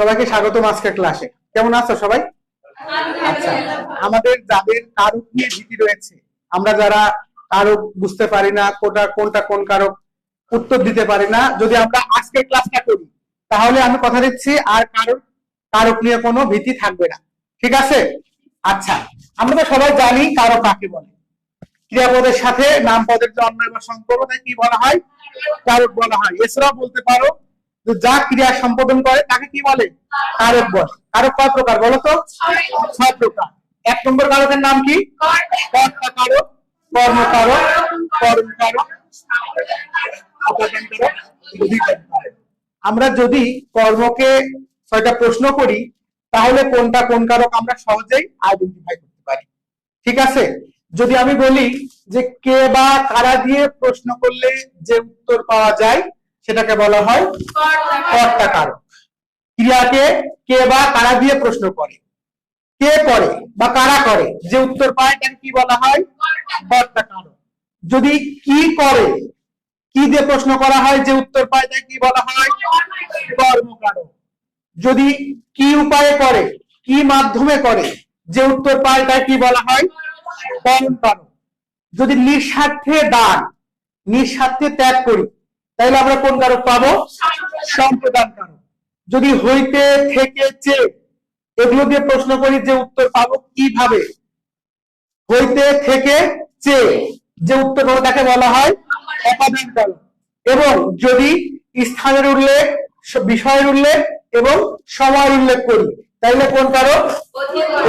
সবাইকে স্বাগতম আজকের ক্লাসে কেমন আছো সবাই? আচ্ছা আমাদের যাদের কারক নিয়ে ভীতি রয়েছে, আমরা যারা কারক বুঝতে পারি না, কোনটা কোনটা কোন কারক উত্তর দিতে পারি না, যদি আমরা আজকের ক্লাসটা করি, তাহলে আমি কথা দিচ্ছি, আর কারক কারক নিয়ে কোনো ভীতি থাকবে না। ঠিক আছে? আচ্ছা আমরা তো সবাই জানি কারক কাকে বলে। ক্রিয়াপদের সাথে নাম পদের যে অন্য বা সম্পর্ক কি বলা হয়? কারক বলা হয়। এছাড়াও বলতে পারো যে ক্রিয়া সম্পাদন করে, তাকে কি বলে? কারক বলে। কারক কয় প্রকার বলো তো? ছয় প্রকার। এক নম্বর কারকের নাম কি? কর্মকারক কর্মকারক। আমরা যদি কর্মকে ছয়টা প্রশ্ন করি, তাহলে কোনটা কোন কারক আমরা সহজেই আইডেন্টিফাই করতে পারি? ঠিক আছে? যদি আমি বলি যে কে বা কারা দিয়ে প্রশ্ন করলে যে উত্তর পাওয়া যায় সেটাকে বলা হয় কর্তা কারক ক্রিয়াকে কে বা কারা দিয়ে প্রশ্ন করে? কে করে বা কারা করে? যে উত্তর পায় তাকে কি বলা হয়? কর্তা কারক যদি কি করে, কি দিয়ে প্রশ্ন করা হয়, যে উত্তর পায় তাকে কি বলা হয়? কর্মকারক যদি কি উপায়ে করে, কি মাধ্যমে করে, যে উত্তর পায় তাকে কি বলা হয়? কর্ম কারক যদি নিঃস্বার্থে দান, নিঃস্বার্থে ত্যাগ করি তাহলে আমরা কোন কারক পাবো? সম্প্রদান কারক। যদি হইতে থেকে চেয়ে এগুলো দিয়ে প্রশ্ন করি যে উত্তর পাবো কীভাবে? হইতে থেকে চেয়ে যে উত্তর পাবো তাকে বলা হয় অপাদান কারক। এবং যদি স্থানের উল্লেখ, বিষয়ের উল্লেখ এবং সময়ের উল্লেখ করি তাইলে কোন কারক?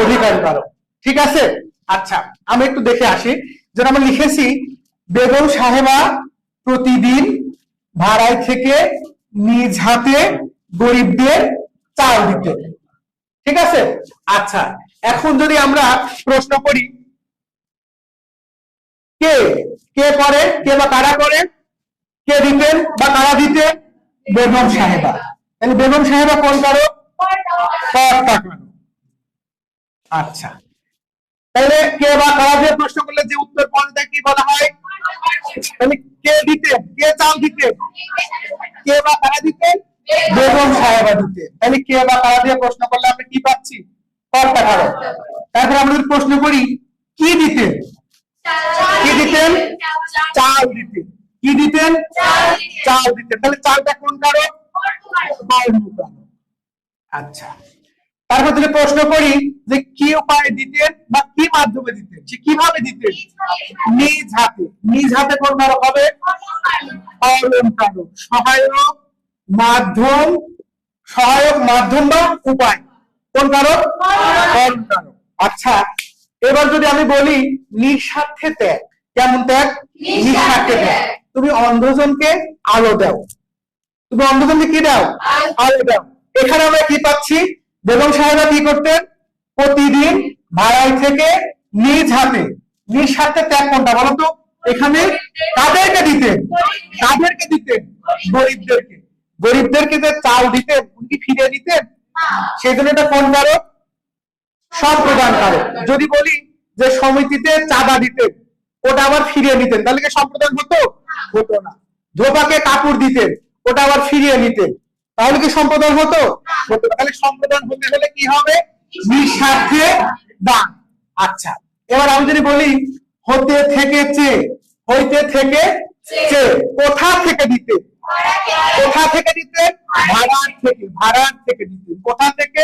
অধিকার কারক। ঠিক আছে? আচ্ছা আমি একটু দেখে আসি। যেন আমরা লিখেছি, বেগম সাহেবা প্রতিদিন ভাড়ায় থেকে নিজ হাতে গরিবদের চাল দিতে। ঠিক আছে? আচ্ছা এখন যদি আমরা প্রশ্ন করি, কে? কে করে কে বা কারা করে কে দিতেন বা কারা দিতেন? বেগম সাহেবা। তাহলে বেগম সাহেবা কোন কারও কারও আচ্ছা তাহলে কে বা কারা দিয়ে প্রশ্ন করলে যে উত্তর পাওয়া যায় কি বলা হয়? তাহলে কে দিতেন কে চাল দিতেন কে বা কারা দিতেন বেগম সাহেবা দিতেন তাহলে কে বা কারা দিয়ে প্রশ্ন করলে আমরা কি পাচ্ছি? কর্তা কারও তারপর আমরা যদি প্রশ্ন করি কি দিতেন? কি দিতেন? চাল দিতেন। কি দিতেন? চাল দিতেন। তাহলে চালটা কোন কারও কর্মকারক আচ্ছা। তারপর যদি প্রশ্ন করি যে কি উপায়ে দিতেন বা কি মাধ্যমে দিতেন? সে কীভাবে দিতেন? নিজ হাতে। নিজ হাতে কোন হবে? সহায়ক মাধ্যম সহায়ক মাধ্যম বা উপায়। কোন কারক আচ্ছা এবার যদি আমি বলি নিঃস্বার্থে ত্যাগ। কেমন ত্যাগ? নিঃস্বার্থে ত্যাগ। তুমি অন্ধজনকে আলো দাও। তুমি অন্ধজনকে কি দাও? আলো দাও। এখানে আমরা কি পাচ্ছি? বেগম সাহেবা কি করতেন? প্রতিদিন ভাড়াই থেকে নিজ হাতে নিজ হাতে ত্যাগ কোনটা বলো তো, এখানে কাদেরকে দিতেন? কাদেরকে দিতেন? গরিবদেরকে। গরিবদেরকে যে চাল দিতেন উনি কি ফিরিয়ে দিতেন সেই জন্য এটা কোন কারক? সম্প্রদান কারক। যদি বলি যে সমিতিতে চাঁদা দিতেন, ওটা আবার ফিরিয়ে নিতেন। তাহলে কি সম্প্রদান হতো? হতো না। ধোপাকে কাপড় দিতেন, ওটা আবার ফিরিয়ে নিতেন। তাহলে কি সম্প্রদান হতো? তাহলে সম্প্রদান হতে হলে কি হবে? নিঃস্বার্থে দান। আচ্ছা এবার আমি যদি বলি হতে থেকে চেয়ে হইতে থেকে চেয়ে কোথা থেকে দিতে? কোথা থেকে দিতে? ভাড়ার থেকে ভাড়ার থেকে দিতে। কোথা থেকে?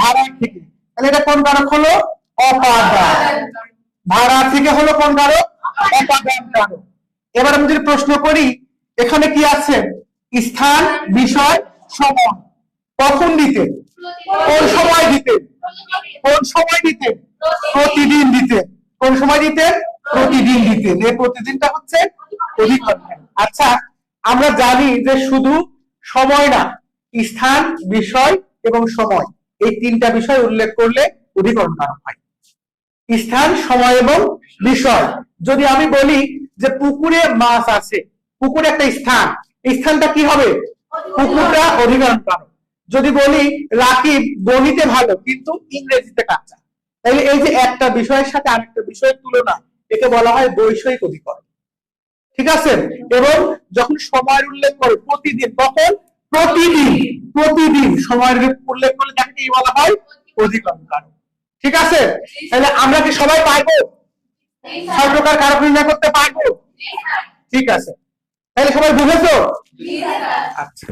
ভাড়ার থেকে। তাহলে এটা কোন কারক হলো? অপাদান। ভাড়া থেকে হলো কোন কারক? অপাদান কারক। এবার আমি যদি প্রশ্ন করি এখানে কি আছে? স্থান বিষয় সময়। কখন দিতে? কোন সময় দিতে? কোন সময় দিতে? প্রতিদিন দিতে। কোন সময় দিতে? প্রতিদিন দিতে। এই প্রতিদিনটা হচ্ছে আচ্ছা আমরা জানি যে শুধু সময় না, স্থান, বিষয় এবং সময় এই তিনটা বিষয় উল্লেখ করলে অধিকরণ হয়। স্থান, সময় এবং বিষয়। যদি আমি বলি যে পুকুরে মাছ আছে, পুকুরে একটা স্থান, স্থানটা কি হবে? পুকুরটা অধিকরণ কারক যদি বলি রাকিব গণিতে ভালো, কিন্তু ইংরেজিতে কাঁচা। তাহলে এই যে একটা বিষয়ের সাথে আরেকটা বিষয়ের তুলনা, একে বলা হয় বৈষয়িক অধিকরণ। ঠিক আছে? এবং যখন সময়ের উল্লেখ করে প্রতিদিন, কখন? প্রতিদিন প্রতিদিন সময়ের উল্লেখ করলে তাকে বলা হয়? অধিকরণ কারণ। ঠিক আছে? তাহলে আমরা কি সবাই পারব? সব প্রকার কারক নির্ণয় করতে পারব? ঠিক আছে। তাহলে সবাই বুঝেছ? আচ্ছা